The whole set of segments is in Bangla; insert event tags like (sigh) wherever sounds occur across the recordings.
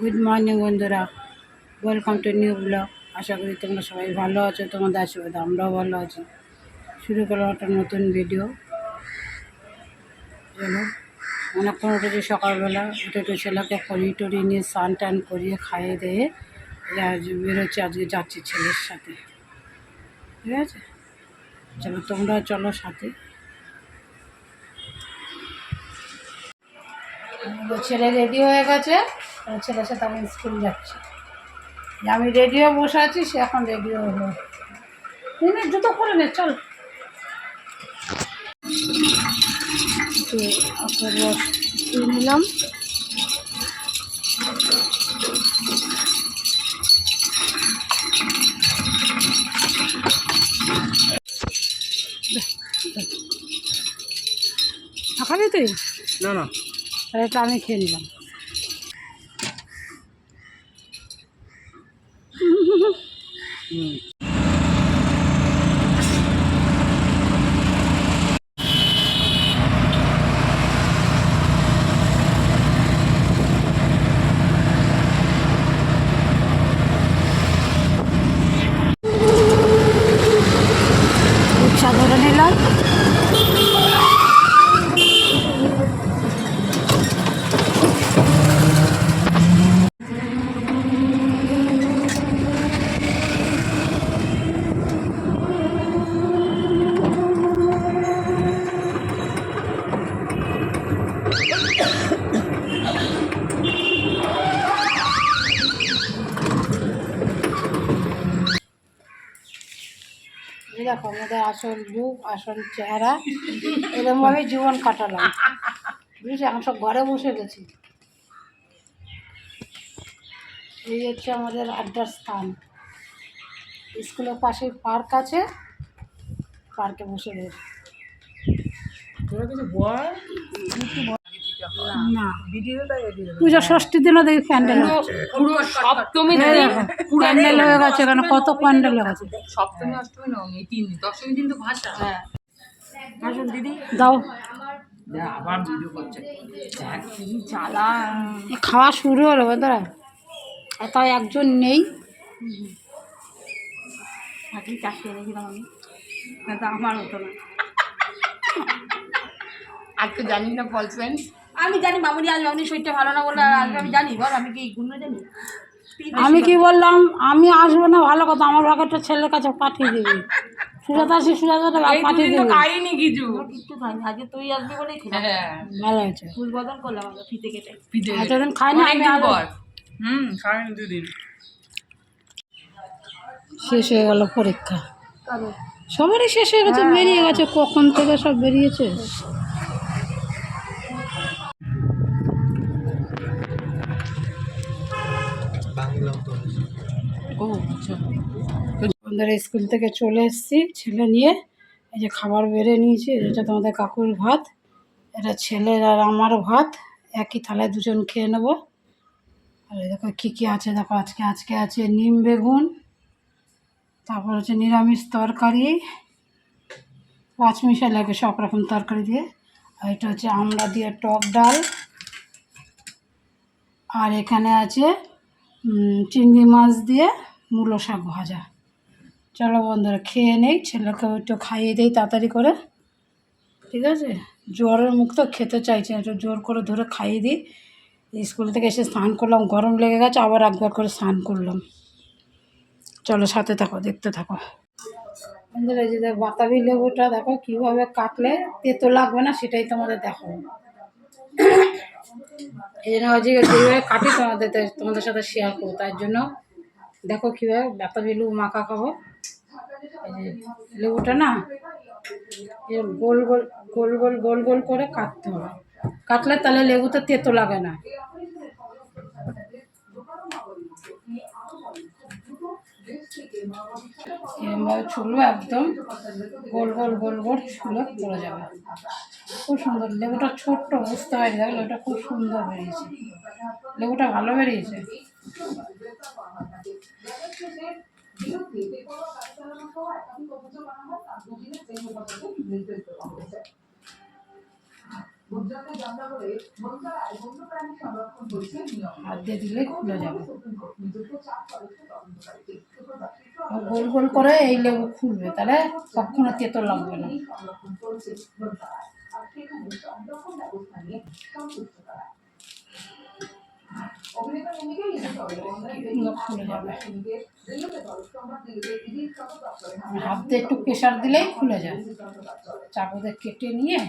গুড মর্নিং বন্ধুরা। ওয়েলকাম টু নিউ ব্লগ আশা করি তোমরা সবাই ভালো আছো, তোমাদের আশীর্বাদ আমরাও ভালো আছি। শুরু করলাম একটা নতুন ভিডিও চলো, অনেকক্ষণ উঠেছি সকালবেলা। উঠে একটু ছেলেকে পরি টরি নিয়ে স্নান টান করিয়ে খাইয়ে দিয়ে বেরোচ্ছি, আজকে যাচ্ছি ছেলের সাথে। ঠিক আছে? চলো, তোমরা চলো সাথে। ছেলে রেডি হয়ে গেছে। ছেলের সাথে আমি স্কুল যাচ্ছি। আমি রেডিও বসে আছি সে এখন রেডিও হলো। নে, জুতো করে নে চল। নিলাম। খাবি তুই? না না। তাহলে এটা আমি খেয়ে নিলাম। 嗯 (laughs) দেখো, আমাদের আসল যুগ, আসল চেহারা এরকমভাবে জীবন কাটালাম। বুঝেছি? এখন সব ঘরে বসে গেছি। এই হচ্ছে আমাদের আড্ডার স্থান স্কুলের পাশে পার্ক আছে, পার্কে বসে গেছি না। পূজা ষষ্ঠীর দিনও দেখি প্যান্ডেল পুরো সপ্তমী প্যান্ডেল হয়ে গেছে এখানে কত প্যান্ডেল হয়ে গেছে? সপ্তমী অষ্টমী নবমী তিন দশমী দিন তো ভাষা। হ্যাঁ। আসুন দিদি। দাও। আবার ভিডিও করছে। চালা খাওয়া শুরু হলো বন্ধুরা আর তাও একজন নেই। থাকলে চারটে রেখেছিলাম আমি। না তো আমার হতো না। আজকে জানি না ফল ফ্রেন্ডস আমি জানি মামুনি আজ মামুনি শরীরটা ভালো না বলে আমি জানি বল আমি কি গুণ জানি? আমি কি বললাম আমি আসব না ভালো কথা আমার ভাগেরটা ছেলের কাছে পাঠিয়ে দিবি। সুজাতা আসি সুজাতাটা পাঠিয়ে দিবি। খাইনি কিছু। কিচ্ছু খাইনি আজকে তুই আসবি বলেই খেলাম। ভালো হয়েছে। ফুল বদল করলাম আমরা ফিতে কেটে। এতদিন খাই না আমি আরও হুম খাইনি দুদিন। শেষ হয়ে গেল পরীক্ষা। সবারই শেষ হয়ে গেছে বেরিয়ে গেছে কখন থেকে সব বেরিয়েছে? বন্ধুরা স্কুল থেকে চলে এসেছি, ছেলে নিয়ে। এই যে খাবার বেড়ে নিয়েছি, এটা তোমাদের কাকুর ভাত, এটা ছেলের আর আমার ভাত। একই থালায় দুজন খেয়ে নেব। আর দেখো কী কী আছে, দেখো আজকে আজকে আছে নিম বেগুন, তারপর হচ্ছে নিরামিষ তরকারি পাঁচ মিশা লাগে সব রকম তরকারি দিয়ে। আর এটা হচ্ছে আমড়া দিয়ে টক ডাল। আর এখানে আছে চিংড়ি মাছ দিয়ে মূলো শাক ভাজা। চলো বন্ধুরা, খেয়ে নেই, ছেলেকে একটু খাইয়ে দিই তাড়াতাড়ি করে। ঠিক আছে? জ্বরের মুখ তো খেতে চাইছে একটু জোর করে ধরে খাইয়ে দিই। স্কুল থেকে এসে স্নান করলাম, গরম লেগে গেছে, আবার একবার করে স্নান করলাম। চলো সাথে থাকো, দেখতে থাকো। বন্ধুরা যে বাতাবি লেবুটা, দেখো কীভাবে কাটলে তেতো লাগবে না, সেটাই তোমাদের দেখো। এই জন্য আজকে যেভাবে কাটি তোমাদের তোমাদের সাথে শেয়ার করব, তার জন্য দেখো কীভাবে বাতাবি লেবু মাখা খাব। লেবুটা না এর গোল গোল গোল গোল গোল গোল করে কাটতে হবে। কাটলে তাহলে লেবুতে তেতো লাগে না। ছুলবে একদম, গোল গোল গোল গোল ছুলে পড়ে যাবে। খুব সুন্দর, লেবুটা ছোট্ট বুঝতে পারি দেখ লেবুটা খুব সুন্দর বেরিয়েছে। লেবুটা ভালো বেরিয়েছে। হাত দিলে খুলে যাবে। গোল গোল করে এই লেবু খুলবে তাহলে কখনো তেতো লাগবে না। এগুলো খুলে যাবে। হাত দিয়ে একটু প্রেশার দিলেই খুলে যায় চাকু দিয়ে কেটে নিয়ে।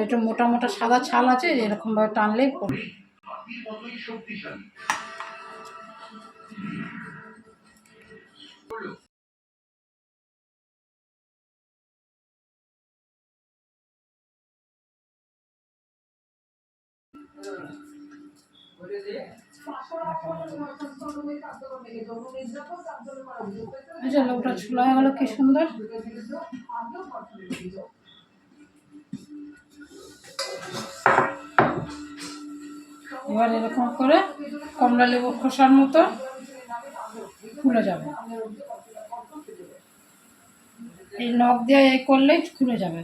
একটু মোটা মোটা সাদা ছাল আছে, এরকমভাবে টানলেই পড়বে এই যে লোকটা ছোলা হয়ে গেলো কি সুন্দর? এবার এরকম করে কমলা লেবু খোসার মতো খুলে যাবে। এই নখ দিয়ে এ করলেই খুলে যাবে।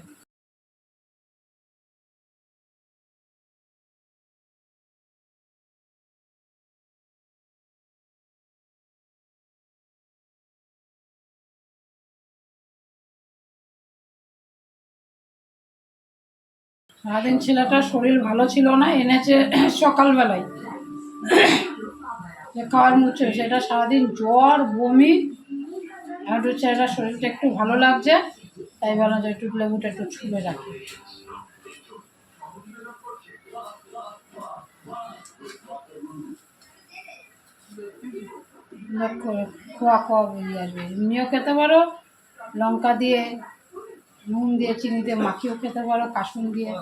সারাদিন ছেলেটার শরীর ভালো ছিল না, এনেছে (clears throat) সকালবেলায়। যে খাওয়ার মুচ্ছে সেটা সারাদিন জ্বর, বমি একটু ছেলেটার শরীরটা একটু ভালো লাগছে, তাই বললাম যে একটু লেবুটা একটু ছুলে রাখি। খোয়া খোয়া বেরিয়ে আসবে এমনিও খেতে পারো, লঙ্কা দিয়ে নুন দিয়ে, চিনি দিয়ে মাখিয়েও খেতে পারো, কাসুন দিয়ে।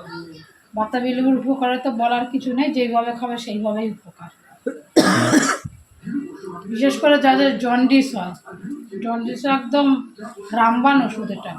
বাতাবি লেবুর উপকারে তো বলার কিছু নেই, যেইভাবে খাবে সেইভাবেই উপকার। বিশেষ করে যাদের জন্ডিস হয়। জন্ডিস একদম রামবান ওষুধ এটা।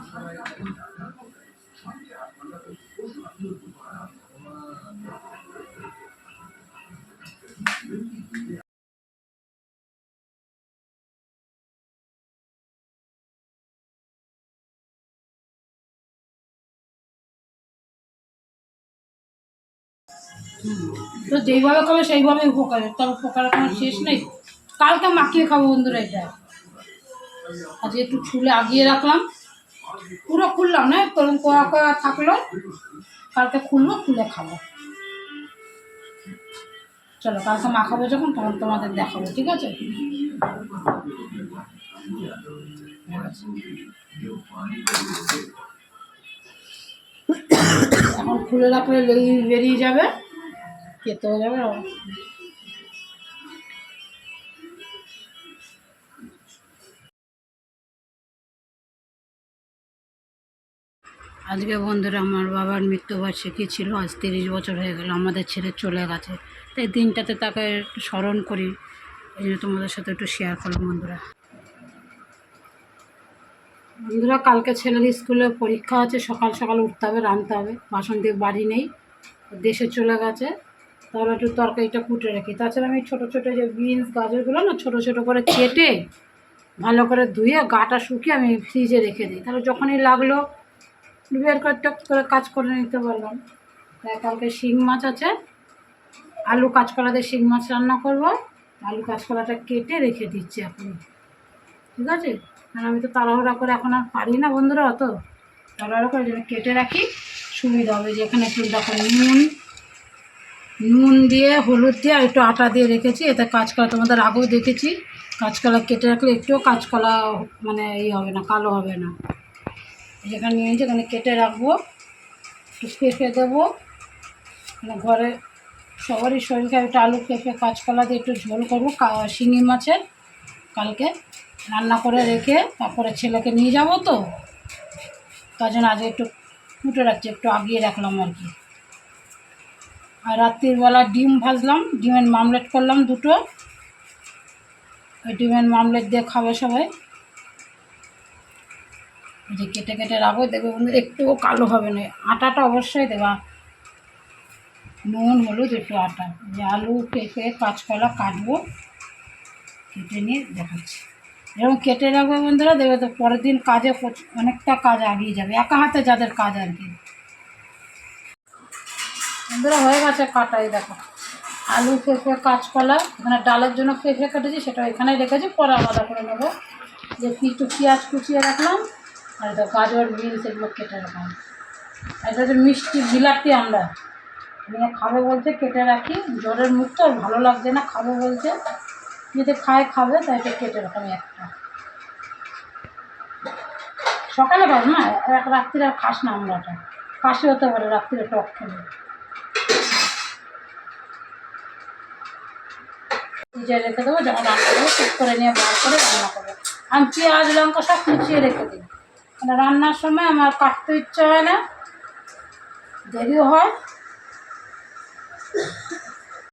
তো যেইভাবে খাবে সেইভাবেই উপকার, তার উপকারের কোনো শেষ নেই। কালকে মাখিয়ে খাব বন্ধুরা এটা। আজকে একটু ছুলে আগিয়ে রাখলাম। পুরো খুললাম না তরুণ কোয়া কোয়া থাকল। কালকে খুলবো, খুলে খাব। চলো, কালকে মাখাবো যখন, তখন তোমাদের দেখাবো, ঠিক আছে? এখন খুলে রাখলে বেরিয়ে যাবে। খেতে আর আজকে বন্ধুরা আমার বাবার মৃত্যুবার্ষিকী ছিল, আজ তিরিশ বছর হয়ে গেল, আমাদের ছেলে চলে গেছে। তাই দিনটাতে তাকে একটু স্মরণ করি, এই জন্য তোমাদের সাথে একটু শেয়ার করলাম বন্ধুরা। বন্ধুরা, কালকে ছেলের স্কুলে পরীক্ষা আছে, সকাল সকাল উঠতে হবে, রাঁধতে হবে, বাসন দিয়ে বাড়ি নেই, দেশে চলে গেছে। তাহলে একটু তরকারিটা কুটে রাখি। তাছাড়া আমি ছোটো ছোটো যে বিনস গাজরগুলো না ছোটো ছোটো করে কেটে ভালো করে ধুয়ে গাটা শুকিয়ে আমি ফ্রিজে রেখে দিই। তাহলে যখনই লাগল, বের করে টক করে কাজ করে নিতে পারলাম। তাই কালকে শিং মাছ আছে, আলু কাঁচকলা দিয়ে শিং মাছ রান্না করব। আলু কাঁচকলাটা কেটে রেখে দিচ্ছি এখন। ঠিক আছে? আর আমি তো তাড়াহুড়া করে এখন আর পারি না বন্ধুরা অত। তাড়াহুড়া করে যেন কেটে রাখি। সুবিধা হবে যে এখানে একটু দেখো নুন নুন দিয়ে, হলুদ দিয়ে আর একটু আটা দিয়ে রেখেছি। এতে কাঁচকলা, তোমাদের আগেও দেখেছি, কাঁচকলা কেটে রাখলে একটুও কাঁচকলা মানে ই হবে না, কালো হবে না। যেখানে নিয়ে নিয়েছি এখানে কেটে রাখব, একটু পেঁপে দেবো। মানে ঘরে সবারই শরীর একটু আলু পেঁপে কাঁচকলা দিয়ে একটু ঝোল করব শিঙি মাছের কালকে রান্না করে রেখে তারপরে ছেলেকে নিয়ে যাব তো। তার জন্য আজকে একটু ফুটে রাখছি, একটু আগিয়ে রাখলাম আর কি। আর রাত্রিবেলা ডিম ভাজলাম, ডিমের মামলেট করলাম দুটো। ওই ডিমের মামলেট দিয়ে খাবে সবাই। যে কেটে কেটে রাখো দেখবে বন্ধুরা একটুও কালো হবে না। আটাটা অবশ্যই দেবা। নুন, হলুদ, একটু আটা। যে আলু, পেঁপে কাঁচকলা কাটবো। কেটে নিয়ে দেখাচ্ছি। এরকম কেটে রাখবে বন্ধুরা, দেখবে তো পরের দিন কাজে অনেকটা কাজ আগিয়ে যাবে। একা হাতে যাদের কাজ আর কি। বন্ধুরা হয়ে গেছে কাটাই দেখো। আলু পেঁপে কাঁচকলা, এখানে ডালের জন্য পেঁপে কেটেছি, সেটা এখানে রেখেছি, পরে আলাদা করে নেব। যে একটু পেঁয়াজ কুচিয়ে রাখলাম, আর এটা গাজর বিনস এগুলো কেটে রাখলাম। আর এটা মিষ্টি বিলাতি আমরা নিয়ে খাবে বলছে কেটে রাখি, জ্বরের মুখ তো ভালো লাগছে না খাবে বলছে যদি খায় খাবে, তাই এটা কেটে রাখলাম একটা। সকালে খাস না, এক রাত্রিরে আর খাস না আমরাটা কাশি হতে পারে, রাত্রিরে টক খেলে। ফ্রিজে রেখে দেবো যখন রান্না করব ঠিক করে নিয়ে বার করে রান্না করব। আমি পেঁয়াজ, লঙ্কা সব কুচিয়ে রেখে দিই। মানে রান্নার সময় আমার কাটতে ইচ্ছে হয় না, দেরিও হয়।